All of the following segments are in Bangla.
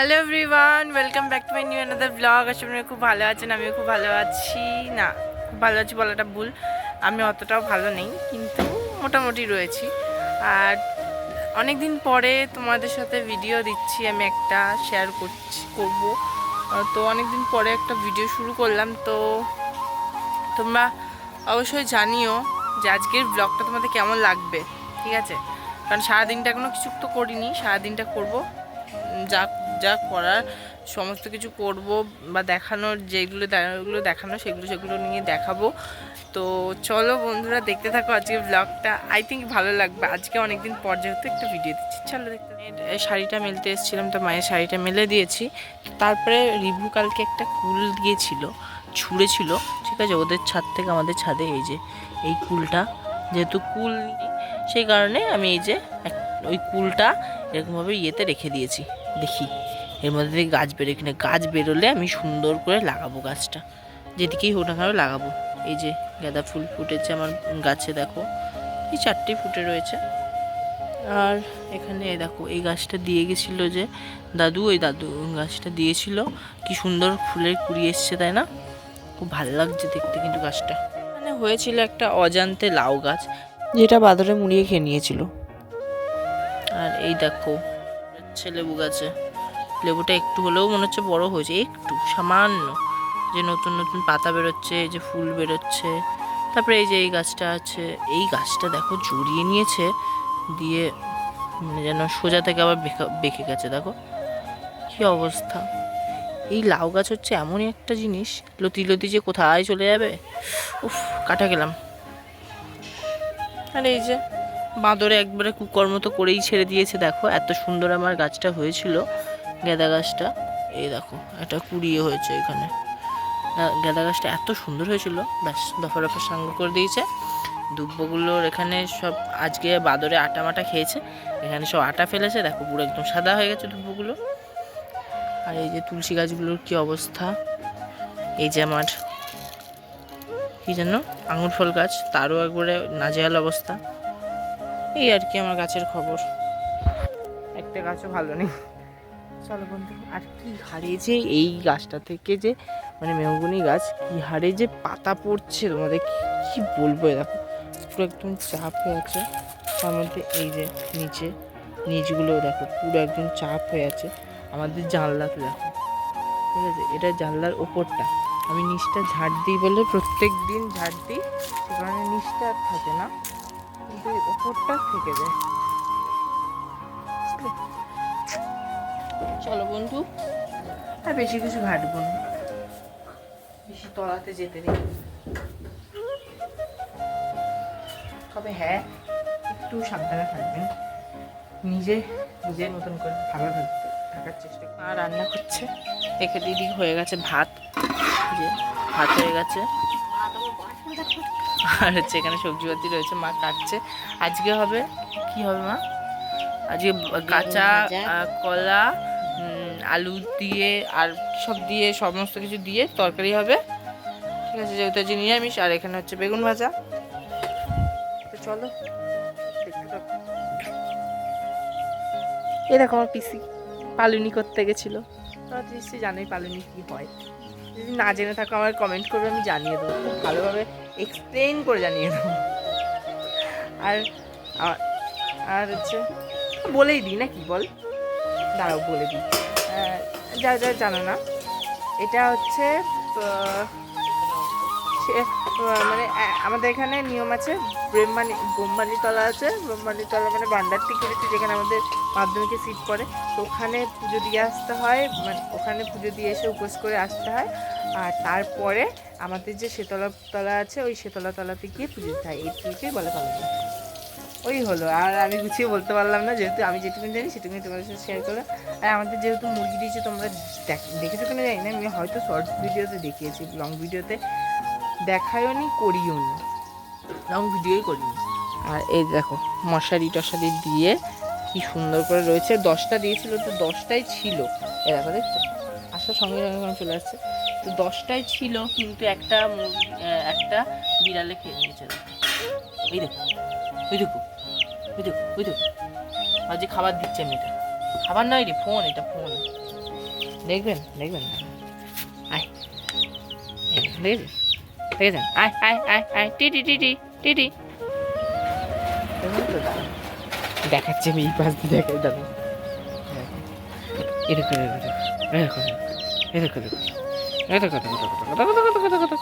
Hello everyone welcome back to my new another blog করি খুব ভালো আছেন, আমিও খুব ভালো আছি। না, খুব ভালো আছি বলাটা ভুল। আমি অতটাও ভালো নেই, কিন্তু মোটামুটি রয়েছি। আর অনেক দিন পরে তোমাদের সাথে ভিডিও দিচ্ছি, আমি একটা শেয়ার করছি, করব। তো অনেক দিন পরে একটা ভিডিও শুরু করলাম, তো তোমরা অবশ্যই জানিও যে আজকের ব্লগটা তোমাদের কেমন লাগবে, ঠিক আছে? কারণ সারাদিনটা এখনও কিছু তো করিনি, সারাদিনটা করব যা যা করার, সমস্ত কিছু করব বা দেখানোর, যেগুলো যেগুলো দেখানো, সেগুলো সেগুলো নিয়ে দেখাবো। তো চলো বন্ধুরা, দেখতে থাকো আজকে ব্লগটা আই থিঙ্ক ভালো লাগবে। আজকে অনেকদিন পর যেহেতু একটা ভিডিও দিচ্ছি। চলো দেখতে শাড়িটা মেলতে এসেছিলাম তো মায়ের শাড়িটা মেলে দিয়েছি। তারপরে রিভু কালকে একটা কুল দিয়েছিল, ছুঁড়েছিল। ঠিক আছে, ওদের ছাদ থেকে আমাদের ছাদে এই যে, এই কুলটা, যেহেতু কুল সেই কারণে আমি এই যে ওই কুলটা এরকমভাবে ইয়েতে রেখে দিয়েছি। দেখি। এর মধ্যে থেকে গাছ বেরোয় কিনা গাছ বেরোলে আমি সুন্দর করে লাগাবো গাছটা। যেদিকেই হোক না কেন লাগাবো। এই যে গাঁদা ফুল ফুটেছে আমার গাছে, দেখো। এই চারটেই ফুটে রয়েছে। আর এখানে দেখো, এই গাছটা দিয়ে গেছিল যে দাদু, ওই দাদু গাছটা দিয়েছিল। কি সুন্দর ফুলের কুড়ি এসছে, তাই না? খুব ভালো লাগছে দেখতে কিন্তু গাছটা। মানে হয়েছিল একটা অজান্তে লাউ গাছ, যেটা বাদরে মুড়িয়ে খেয়ে নিয়েছিল। আর এই দেখো হচ্ছে লেবু গাছে। লেবুটা একটু হলেও মনে হচ্ছে বড় হয়েছে, একটু সামান্য। যে নতুন নতুন পাতা বেরোচ্ছে যে ফুল বেরোচ্ছে, তারপরে এই যে এই গাছটা আছে, এই গাছটা দেখো জড়িয়ে নিয়েছে, দিয়ে মানে যেন সোজা থেকে আবার বেঁকা- বেঁকে গেছে, দেখো। কি অবস্থা। এই লাউ গাছ হচ্ছে এমনই একটা জিনিস, লতি লতি যে কোথায় চলে যাবে? উফ, কাটা গেলাম। আর এই যে, বাঁদরে একবারে কুকর্ম তো করেই ছেড়ে দিয়েছে, দেখো, এত সুন্দর আমার গাছটা হয়েছিল। গেঁদা গাছটা। এই দেখো, একটা কুড়িয়ে হয়েছে এখানে। গেঁদা গাছটা এত সুন্দর হয়েছিল, ব্যাস, দফা দফা সাঙ্গ করে দিয়েছে। দুব্বগুলোর এখানে সব আজকে বাদরে আটা মাটা খেয়েছে। এখানে সব আটা ফেলেছে, দেখো পুরো একদম সাদা হয়ে গেছে দুব্বগুলো। আর এই যে তুলসী গাছগুলোর কি অবস্থা? এই যে আমার, কি যেন, আঙুর ফল গাছ, তারও একবারে নাজেহাল অবস্থা। এই আর কি আমার গাছের খবর। একটা গাছও ভালো নেই। চলো বন্ধু, আর কি? হারে যে এই গাছটা থেকে যে মানে মেহগুনি গাছ, কি হারে যে পাতা পড়ছে তোমাদের কি- বলব দেখো। পুরো একদম চাপ হয়ে আছে। তার মধ্যে এই যে নিচে নিচগুলো দেখো, পুরো একদম চাপ হয়ে আছে। আমাদের জানলাতে দেখো, ঠিক আছে? এটা জানলার ওপরটা। আমি নিচটা ঝাড় দিই বলে প্রত্যেক দিন ঝাড় দিই সে কারণে নিচটা আর থাকে না। কিন্তু ওপরটা থেকে যায়। চলো বন্ধু। আর বেশি কিছু ঘাটবো না। বেশি তলাতে যেতে নেই। তবে হ্যাঁ একটু সাবধানে থাকবেন। নিজে নিজের মতন করে ভালো থাকতে থাকার চেষ্টা মা রান্না করছে। একে দিদি হয়ে গেছে ভাত। যে ভাত হয়ে গেছে। আর হচ্ছে এখানে সবজি পাতি রয়েছে। মা কাটছে। আজকে হবে কি হবে মা? আজকে কাঁচা কলা আলু দিয়ে আর সব দিয়ে, সমস্ত কিছু দিয়ে তরকারি হবে। ঠিক আছে, যেহেতু আজকে নিরামিষ, আর এখানে হচ্ছে বেগুন ভাজা। তো চলো। এই দেখো আমার পিসি, পালুনি করতে গেছিল। তোমরা নিশ্চয়ই জানোই পালুনি কি হয়। যদি না জেনে থাকো আমার কমেন্ট করবে, আমি জানিয়ে দেবো। খুব ভালোভাবে এক্সপ্লেন করে জানিয়ে দেবো। আর আর- হচ্ছে, বলেই দিই না কি বল? দাঁড়াও বলে দিই। যা যা, জানো না, এটা হচ্ছে মানে আমাদের এখানে নিয়ম আছে ব্রহ্মানি ব্রহ্মানি তলা আছে ব্রহ্মানি তলা মানে ভান্ডারটি করেছে, যেখানে আমাদের মাধ্যমিকে সিট পড়ে। তো ওখানে পুজো দিয়ে আসতে হয় মানে ওখানে পুজো দিয়ে এসে উপোস করে আসতে হয়। আর তারপরে আমাদের যে শীতলা তলা আছে, ওই শীতলা তলাতে গিয়ে পুজো দিতে হয়। এইটুকুই বলে পালন ওই হলো। আর আমি গুছিয়ে বলতে পারলাম না যেহেতু আমি যেটুকুনি জানি সেটুকুনি তোমাদের সাথে শেয়ার করলাম। আর আমাদের যেহেতু মুরগি দিয়েছে তোমরা দেখ- দেখেছ কিনা জানি না আমি হয়তো শর্টস ভিডিওতে দেখিয়েছি লং ভিডিওতে দেখায়ও নি করিও নি। লং ভিডিওই করিনি। আর এই দেখো মশারি টশারি দিয়ে কি সুন্দর করে রয়েছে। দশটা দিয়েছিল তো দশটাই ছিল। এ দেখো দেখছ? আসার সঙ্গে সঙ্গে চলে আসছে। তো দশটাই ছিল কিন্তু একটা মুরগি একটা বিড়ালে খেয়ে নিয়েছে। এই দেখো। ওই দেখো ওই দেখো খাবার দিচ্ছে মেয়েটা খাবার নয় রে ফোন এটা ফোন দেখবেন দেখবেন আয় এই, দেখেছেন আয় আয় আয় আয় টিটি টিটি টিটি দেখুন তো দাঁড়ান। দেখাচ্ছে আমি দিয়ে দেখাই দাঁড়ান এরকম এরকম এরকম এরকম এরকম এরকম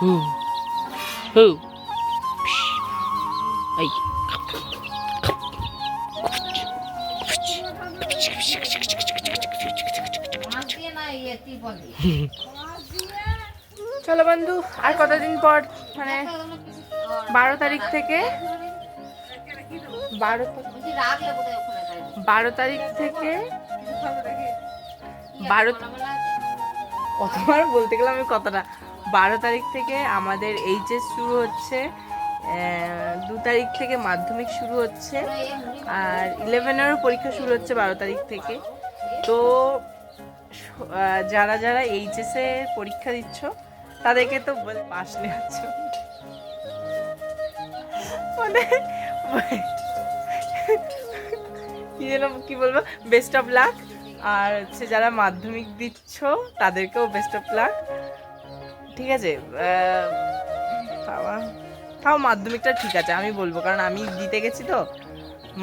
হু হু এই চলো বন্ধু, আর কতদিন পর মানে বারো তারিখ থেকে? বারো বারো তারিখ থেকে বারো কতবার বলতে গেলাম আমি কতটা বারো তারিখ থেকে আমাদের এইচএস শুরু হচ্ছে দু তারিখ থেকে মাধ্যমিক শুরু হচ্ছে, আর ইলেভেনেরও পরীক্ষা শুরু হচ্ছে বারো তারিখ থেকে। তো যারা যারা এইচএস পরীক্ষা দিচ্ছ, তাদেরকে তো বলে পাশ নেওয়াচ্ছ মানে কি যেন, কি বলব বেস্ট অফ লাক আর হচ্ছে যারা মাধ্যমিক দিচ্ছ, তাদেরকেও বেস্ট অফ লাক ঠিক আছে? তাও মাধ্যমিকটা ঠিক আছে, আমি বলব। কারণ আমি দিতে গেছি তো।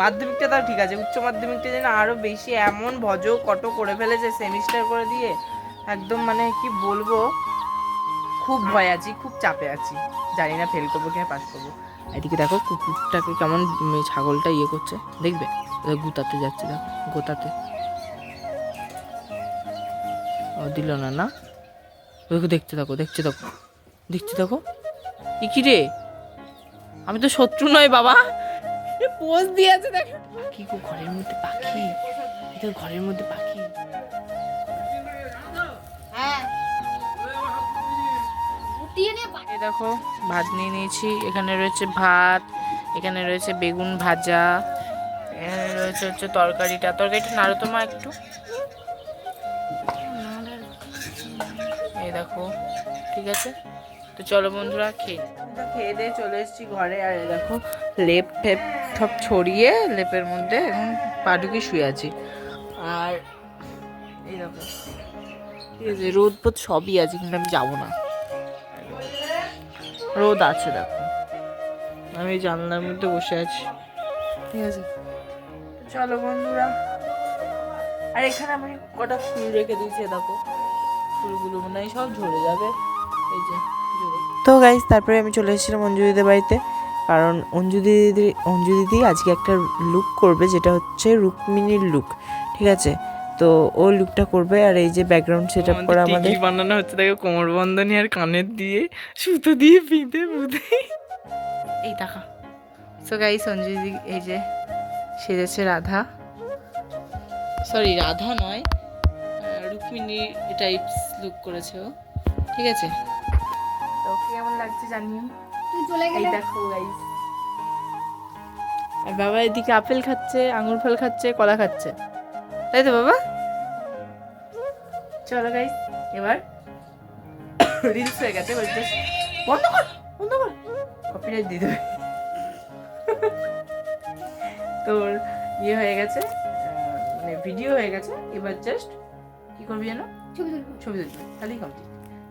মাধ্যমিকটা তাও ঠিক আছে। উচ্চ মাধ্যমিকটা যেন আরও বেশি এমন ভজ কত করে ফেলেছে সেমিস্টার করে দিয়ে। একদম মানে কি বলব? খুব ভয় আছি, খুব চাপে আছি। জানি না ফেল করব কিনা পাস করব। এদিকে দেখো, কুকুরটাকে কেমন ছাগলটা ইয়ে করছে। দেখবে? গুতাতে যাচ্ছে, দেখো, গোতাতে। ও দিল না না? ওকে দেখতে থাকো দেখতে থাকো। দেখতে থাকো। কি রে? আমি তো শত্রু নয় বাবা। পোজ দিয়ে আছে দেখ। পাখি গো ঘরের মধ্যে পাখি? এটা ঘরের মধ্যে পাখি। এই দেখো ভাত নিয়ে নিয়েছি। এখানে রয়েছে ভাত এখানে রয়েছে বেগুন ভাজা এখানে রয়েছে হচ্ছে তরকারিটা। তরকারিটা নাড়ো তো মা একটু। দেখো, ঠিক আছে? তো চলো বন্ধুরা, খেয়ে খেয়ে দিয়ে চলে এসেছি ঘরে, আর দেখো, লেপ টেপ সব ছড়িয়ে লেপের মধ্যে এখন পাটুকি শুয়ে আছি। আর দেখো ঠিক আছে রোদ পোদ সবই আছে, কিন্তু আমি যাব না। রোদ আছে, দেখো। আমি জানলার মধ্যে বসে আছি। ঠিক আছে? চলো বন্ধুরা, আর এখানে আমি কটা ফুল রেখে দিয়েছি, দেখো। ফুলগুলো মনে হয় সব ঝরে যাবে। এই যে তো গাইজ তারপরে আমি চলে এসেছিলাম অঞ্জু দিদির বাড়িতে। কারণ অঞ্জু দিদি অঞ্জু দিদি আজকে একটা লুক করবে যেটা হচ্ছে রুক্মিণীর লুক ঠিক আছে? তো ও লুকটা করবে আর এই যে ব্যাকগ্রাউন্ড সেট আপ করা আমাদের। বানানো হচ্ছে দেখো কোমর বন্ধনী আর কানের দিয়ে সুতো দিয়ে পিঁধে বুধে। এই টাকা সো গাইস অঞ্জু দিদি এই যে সেজেছে রাধা। সরি রাধা নয়। রুক্মিণী টাইপস লুক করেছে ও। ঠিক আছে? তো কেমন লাগছে জানিও? তুই চলে এই গেলে। দেখো গাইস আর বাবা এদিকে আপেল খাচ্ছে আঙুর ফল খাচ্ছে কলা খাচ্ছে। তাই তো বাবা? চলো গাইস এবার রিলস হয়ে গেছে just বন্ধ কর বন্ধ কর। কপিরাইট দিয়ে দেবে। তোর ইয়ে হয়ে গেছে মানে ভিডিও হয়ে গেছে এবার জাস্ট কি করবি যেন? ছবি তুলবো। ছবি তুলবে। তাহলেই কমপ্লিট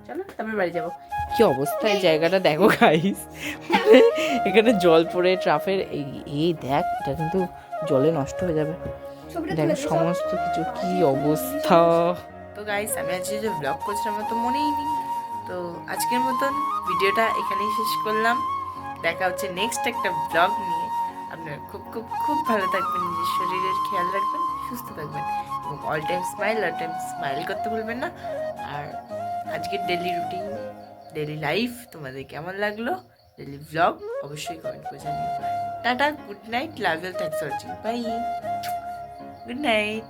চলো তারপরে বাড়ি যাব। কি অবস্থা? এই জায়গাটা দেখো গাইস এখানে জল পড়ে ট্রাফের এই এই দেখ এটা কিন্তু জলে নষ্ট হয়ে যাবে। দেখ সমস্ত কিছু কি অবস্থা? তো গাইস আমি আজকে যে ব্লগ করছিলাম আমার তো মনেই নেই। তো আজকের মতন ভিডিওটা এখানেই শেষ করলাম। দেখা হচ্ছে নেক্সট একটা ব্লগ নিয়ে। আপনারা খুব খুব খুব ভালো থাকবেন নিজের শরীরের খেয়াল রাখবেন। সুস্থ থাকবেন এবং all time smile all time smile করতে ভুলবেন না। আর আজকের ডেলি রুটিন ডেলি লাইফ তোমাদের কেমন লাগল? ডেলি ব্লগ অবশ্যই কমেন্ট করে জানিও। Tata good night love you thanks for watching bye good night